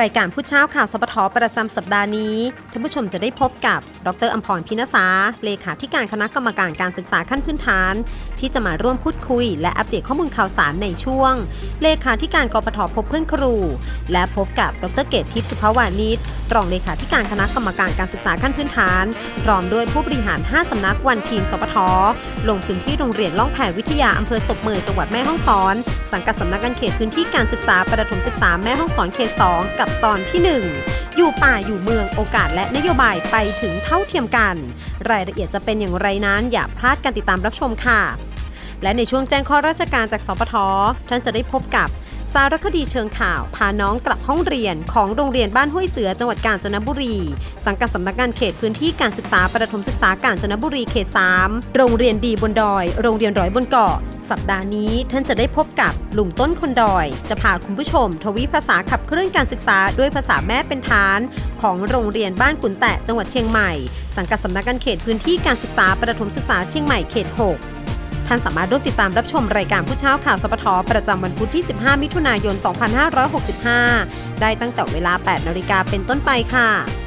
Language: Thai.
รายการผู้เช้าข่าวสปทประจำสัปดาห์นี้ท่านผู้ชมจะได้พบกับ ดรอัมพรพินสาเลขาธิการคณะกรรมการการศึกษาขั้นพื้นฐาน ที่จะมาร่วมพูดคุย และอัปเดตข้อมูลข่าวสารในช่วง เลขาธิการกปทพบเพื่อนครู และพบกับดรเกตทิพย์สุภาวานิชรองเลขาธิการคณะกรรมการการศึกษาขั้นพื้นฐานพร้อมด้วยผู้บริหาร 5 สำนักวันทีมสปทลงพื้นที่โรงเรียนล่องแผ่วิทยาอำเภอศพเมยจังหวัดแม่ฮ่องสอน สังกัดสำนักงานเขตพื้นที่การศึกษาประถมศึกษาแม่ฮ่องสอนเขต 2 กับตอนที่ 1อยู่ป่าอยู่เมืองโอกาสและนโยบายไปถึงเท่าเทียมกัน รายละเอียดจะเป็นอย่างไรนั้น อย่าพลาดการติดตามรับชมค่ะ และในช่วงแจ้งข้อราชการจากสปทท่านจะได้พบกับ สารคดีเชิงข่าว พาน้องกลับห้องเรียนของโรงเรียนบ้านห้วยเสือจังหวัดกาญจนบุรี สังกัดสำนักงานเขตพื้นที่การศึกษาประถมศึกษากาญจนบุรีเขต 3 โรงเรียนดีบนดอย โรงเรียนร้อยบนเกาะ สัปดาห์นี้ท่านจะได้พบกับลุงต้นคนดอย จะพาคุณผู้ชม ทวีภาษาขับเคลื่อนการศึกษาด้วยภาษาแม่เป็นฐาน ของโรงเรียนบ้านขุนแตะจังหวัดเชียงใหม่ สังกัดสำนักงานเขตพื้นที่การศึกษาประถมศึกษาเชียงใหม่เขต 6 ท่านสามารถร่วมติดตามรับชมรายการผู้เช้าข่าวสปทประจำวันพุธที่ 15 มิถุนายน 2565 ได้ตั้งแต่เวลา 8 นาฬิกาเป็นต้นไปค่ะ